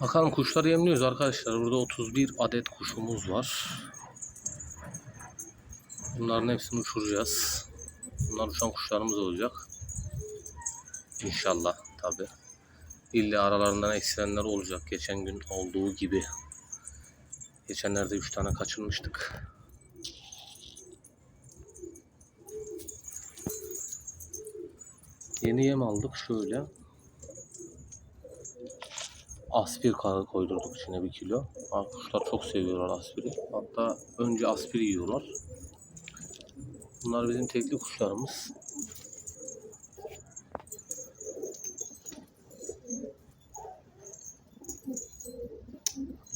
Bakalım kuşları yemliyoruz arkadaşlar. Burada 31 adet kuşumuz var. Bunların hepsini uçuracağız. Bunlar uçan kuşlarımız olacak. İnşallah tabi. İlla aralarından eksilenler olacak. Geçen gün olduğu gibi. Geçenlerde 3 tane kaçırmıştık. Yeni yem aldık şöyle. Aspir koydurduk içine bir kilo. Aa, Kuşlar çok seviyorlar aspiri. Hatta önce aspir yiyorlar. Bunlar bizim tekli kuşlarımız.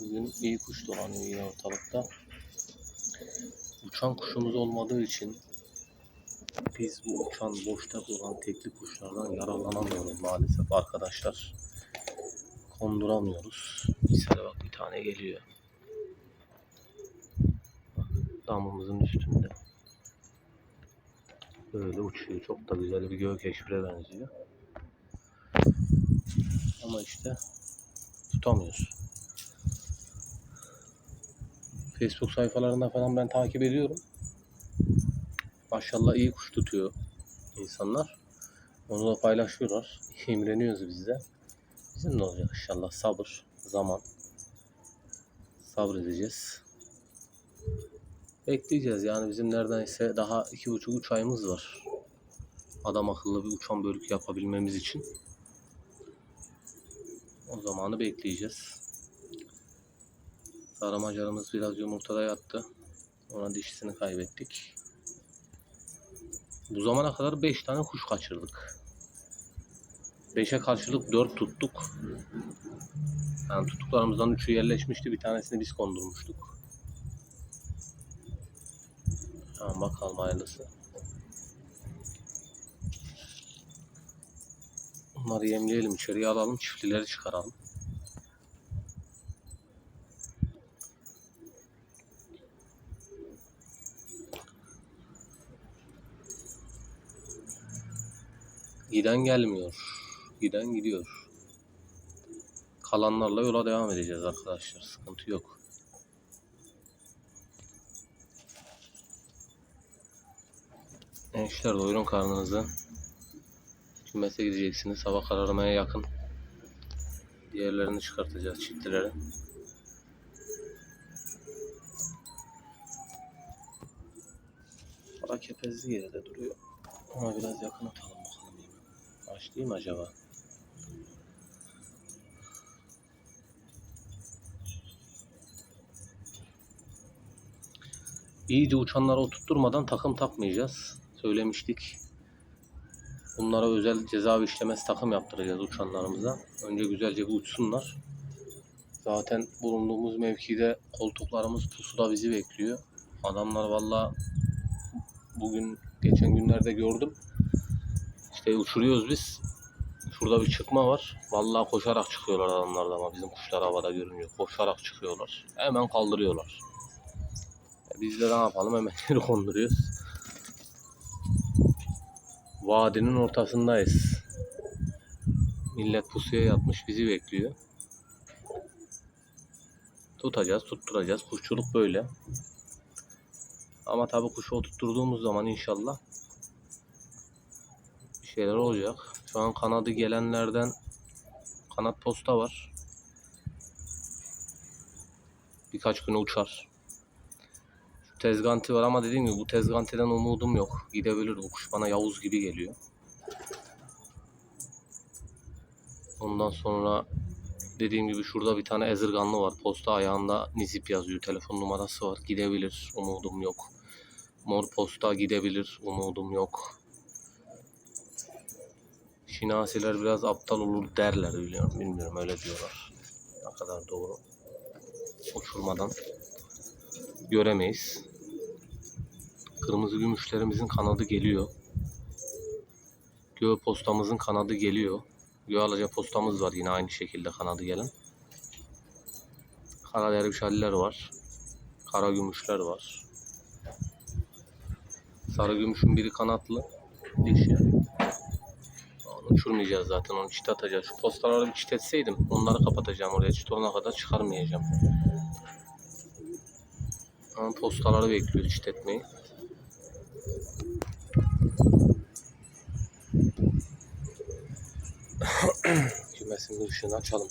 Bugün iyi kuş dolanıyor yine ortalıkta. Uçan kuşumuz olmadığı için biz bu uçan boşta olan tekli kuşlardan yararlanamıyoruz maalesef arkadaşlar. Konduramıyoruz. Mesela bak bir tane geliyor. Damımızın üstünde. Böyle uçuyor. Çok da güzel bir gök eşbire benziyor. Ama işte tutamıyoruz. Facebook sayfalarında falan ben takip ediyorum. Maşallah iyi kuş tutuyor insanlar. Onu da paylaşıyorlar. İmreniyoruz biz de. Bizim ne olacak inşallah sabır, zaman. Sabredeceğiz. Bekleyeceğiz yani bizim neredeyse daha iki buçuk üç ayımız var. Adam akıllı bir uçan bölük yapabilmemiz için. O zamanı bekleyeceğiz. Saramacarımız biraz yumurtada yattı. Ona dişisini kaybettik. Bu zamana kadar 5 tane kuş kaçırdık. 5'e karşılık 4 tuttuk. Yani tuttuklarımızdan 3'ü yerleşmişti. Bir tanesini biz kondurmuştuk. Tamam bakalım hayırlısı. Bunları yemleyelim, içeriye alalım, çiftlileri çıkaralım. Giden gelmiyor. Giden gidiyor. Kalanlarla yola devam edeceğiz arkadaşlar. Sıkıntı yok. Gençler doyurun karnınızı. Kümese gideceksiniz. Sabah kararmaya yakın. Diğerlerini çıkartacağız çiftlileri. Para kepezli yerde duruyor. Ona biraz yakın atalım bakalım. Aç değil mi acaba? İyice uçanları oturtturmadan takım takmayacağız. Söylemiştik. Bunlara özel ceza işlemesi takım yaptıracağız uçanlarımıza. Önce güzelce bir uçsunlar. Zaten bulunduğumuz mevkide koltuklarımız pusuda bizi bekliyor. Adamlar valla bugün geçen günlerde gördüm. İşte uçuruyoruz biz. Şurada bir çıkma var. Vallahi koşarak çıkıyorlar adamlar da ama bizim kuşlar havada görünüyor. Koşarak çıkıyorlar. Hemen kaldırıyorlar. Biz de ne yapalım hemen yeri konduruyoruz. Vadinin ortasındayız. Millet pusuya yatmış bizi bekliyor. Tutacağız, tutturacağız. Kuşçuluk böyle. Ama tabii kuşu oturtturduğumuz zaman inşallah bir şeyler olacak. Şu an kanadı gelenlerden kanat posta var. Birkaç güne uçar. Tezganti var ama dediğim gibi bu tezgantiden umudum yok. Gidebilir bu kuş bana Yavuz gibi geliyor. Ondan sonra dediğim gibi şurada bir tane ezirganlı var. Posta ayağında nizip yazıyor. Telefon numarası var. Gidebilir. Umudum yok. Mor posta gidebilir. Umudum yok. Şinasiler biraz aptal olur derler biliyorum. Bilmiyorum öyle diyorlar. Ne kadar doğru. Uçurmadan göremeyiz. Kırmızı gümüşlerimizin kanadı geliyor. Göğe postamızın kanadı geliyor. Göğe alaca postamız var yine aynı şekilde kanadı gelen. Kara dervişaliler var. Kara gümüşler var. Sarı gümüşün biri kanatlı. Dişi. Onun Uçurmayacağız zaten onu çit atacağız. Şu postaları bir çit etseydim onları kapatacağım oraya. Çit olana kadar çıkarmayacağım. Ama postaları bekliyor çit etmeyi. Bir ışığını açalım.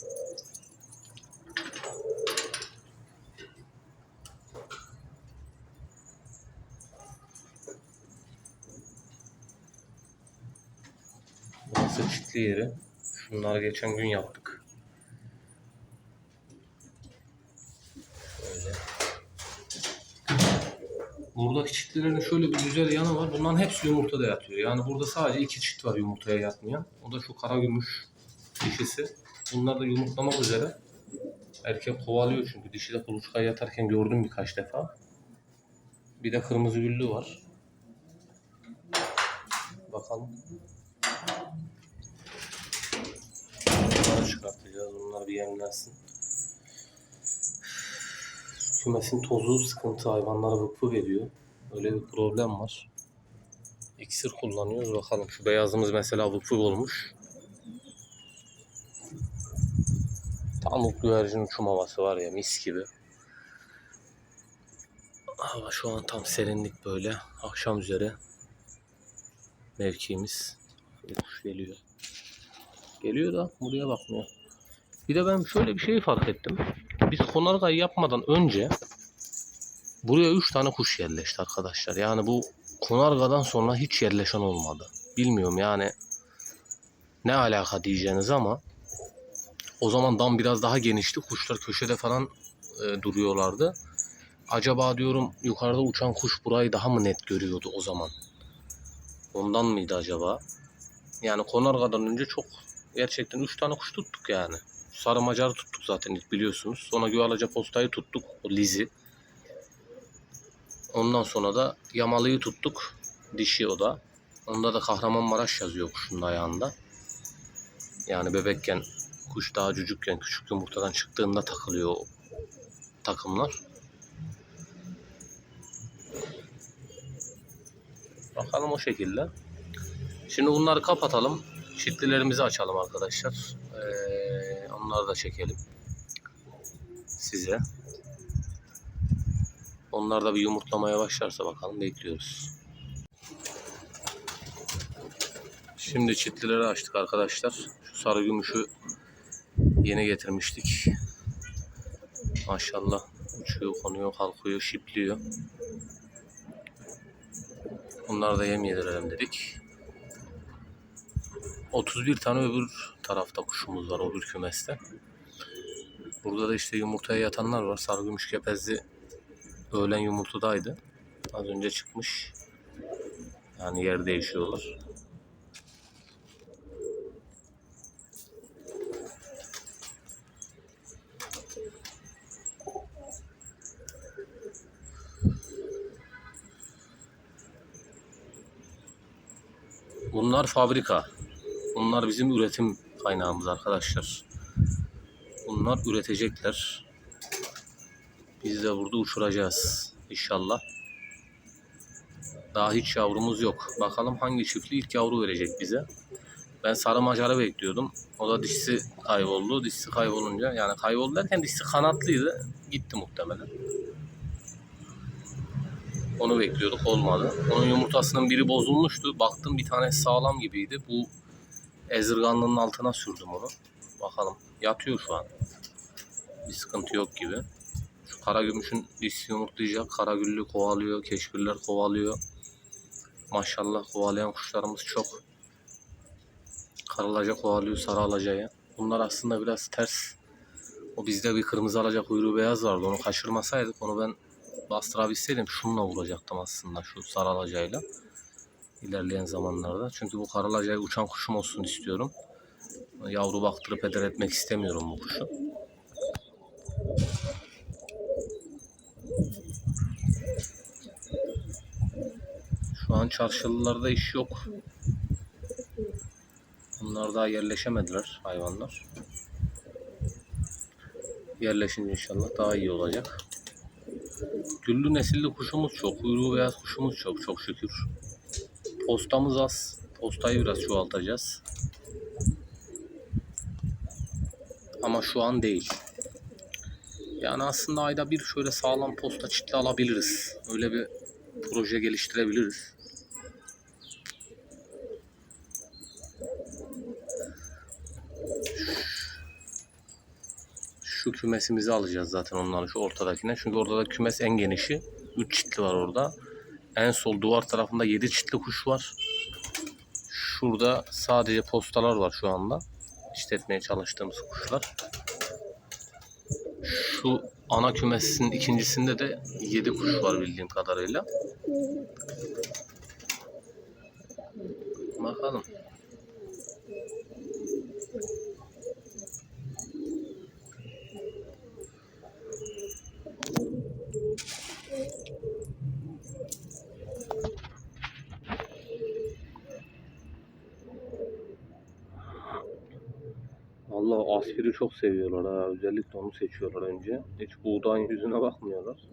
Burası çitli yeri. Şunları geçen gün yaptık. Şöyle. Buradaki çitlerin şöyle bir güzel yanı var. Bunların hepsi yumurtada yatıyor. Yani burada sadece iki çift var yumurtaya yatmayan. O da şu kara gümüş dişisi. Bunlar da yumurtlamak üzere. Erkek kovalıyor çünkü dişi de kuluçkaya yatarken gördüm birkaç defa. Bir de kırmızı güllü var. Bakalım. Bunları çıkartacağız. Bunlar bir yemlensin. Kümesin tozu sıkıntı hayvanlara vıkvı veriyor. Öyle bir problem var. İksir kullanıyoruz. Bakalım şu beyazımız mesela vıkvı olmuş. Bu güvercin uçum havası var ya mis gibi. Hava şu an tam serinlik böyle. Akşam üzere mevkimiz. Kuş geliyor. Geliyor da buraya bakmıyor. Bir de ben şöyle bir şey fark ettim. Biz konargayı yapmadan önce buraya 3 tane kuş yerleşti arkadaşlar. Yani bu konargadan sonra hiç yerleşen olmadı. Bilmiyorum yani ne alaka diyeceğiniz ama o zaman dam biraz daha genişti. Kuşlar köşede falan e, duruyorlardı. Acaba diyorum yukarıda uçan kuş burayı daha mı net görüyordu o zaman? Ondan mıydı acaba? Yani Konarga'dan önce çok gerçekten 3 tane kuş tuttuk yani. Sarı macarı tuttuk zaten biliyorsunuz. Sonra Güvalaca postayı tuttuk. O Lizi. Ondan sonra da Yamalı'yı tuttuk. Dişi o da. Onda da Kahramanmaraş yazıyor kuşun ayağında. Yani bebekken kuş daha cücükken küçük yumurtadan çıktığında takılıyor takımlar. Bakalım o şekilde. Şimdi bunları kapatalım. Çitlilerimizi açalım arkadaşlar. Ee, onları da çekelim. Size. Onlar da bir yumurtlamaya başlarsa bakalım bekliyoruz. Şimdi çitlileri açtık arkadaşlar. Şu sarı gümüşü yeni getirmiştik. Maşallah uçuyor, konuyor, kalkıyor, şipliyor. Bunları da yem yedirelim dedik. 31 tane öbür tarafta kuşumuz var öbür kümeste. Burada da işte yumurtaya yatanlar var. Sarıgümüş kepezli öğlen yumurtadaydı. Az önce çıkmış. Yani yer değişiyorlar. Bunlar fabrika. Bunlar bizim üretim kaynağımız arkadaşlar. Bunlar üretecekler. Biz de burada uçuracağız inşallah. Daha hiç yavrumuz yok. Bakalım hangi çiftli ilk yavru verecek bize. Ben sarı macarı bekliyordum. O da dişisi kayboldu. Dişisi kaybolunca yani kayboldu derken dişisi kanatlıydı. Gitti muhtemelen. Onu bekliyorduk olmadı. Onun yumurtasının biri bozulmuştu. Baktım bir tane sağlam gibiydi. Bu ezirganlığının altına sürdüm onu. Bakalım. Yatıyor şu an. Bir sıkıntı yok gibi. Şu kara gümüşün dişi yumurtlayacak. Kara güllü kovalıyor. Keşbirler kovalıyor. Maşallah kovalayan kuşlarımız çok. Karalaca kovalıyor sarı alacayı. Bunlar aslında biraz ters. O bizde bir kırmızı alaca kuyruğu beyaz vardı. Onu kaçırmasaydık onu ben bastırabilseydim şununla vuracaktım aslında şu sarı alacayla. İlerleyen zamanlarda. Çünkü bu karalacayı uçan kuşum olsun istiyorum. Yavru baktırıp eder etmek istemiyorum bu kuşu. Şu an çarşılılarda iş yok. Bunlar daha yerleşemediler hayvanlar. Yerleşince inşallah daha iyi olacak. Güllü nesilli kuşumuz çok. Kuyruğu beyaz kuşumuz çok çok şükür. Postamız az. Postayı biraz çoğaltacağız. Ama şu an değil. Yani aslında ayda bir şöyle sağlam posta çitli alabiliriz. Öyle bir proje geliştirebiliriz. Şu kümesimizi alacağız zaten onların şu ortadakine. Çünkü orada da kümes en genişi. 3 çitli var orada. En sol duvar tarafında 7 çitli kuş var. Şurada sadece postalar var şu anda. İşletmeye çalıştığımız kuşlar. Şu ana kümesinin ikincisinde de 7 kuş var bildiğim kadarıyla. Bakalım. Aspiri çok seviyorlar ha. Özellikle onu seçiyorlar önce. Hiç buğdayın yüzüne bakmıyorlar.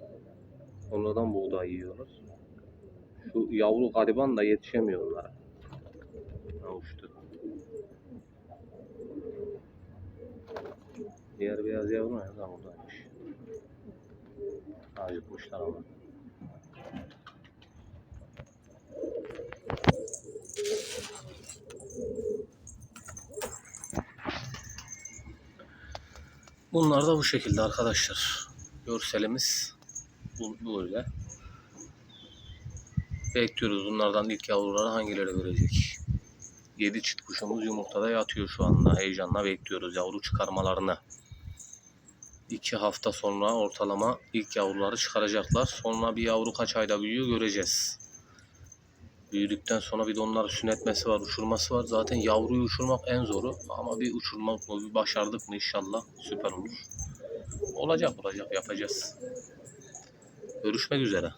Onlardan buğday yiyorlar. Şu yavru gariban da yetişemiyor onlara. Ha uçtu. Diğer beyaz yavru nerede? Ha buradaymış. Acıkmışlar ama. Bunlar da bu şekilde arkadaşlar. Görselimiz böyle. Bekliyoruz bunlardan ilk yavruları hangileri verecek. 7 çift kuşumuz yumurtada yatıyor şu anda. Heyecanla bekliyoruz yavru çıkarmalarını. 2 hafta sonra ortalama ilk yavruları çıkaracaklar. Sonra bir yavru kaç ayda büyüyor göreceğiz. Büyüdükten sonra bir de onları sünetmesi var, uçurması var. Zaten yavruyu uçurmak en zoru. Ama bir uçurmak mı, bir başardık mı inşallah süper olur. Olacak olacak yapacağız. Görüşmek üzere.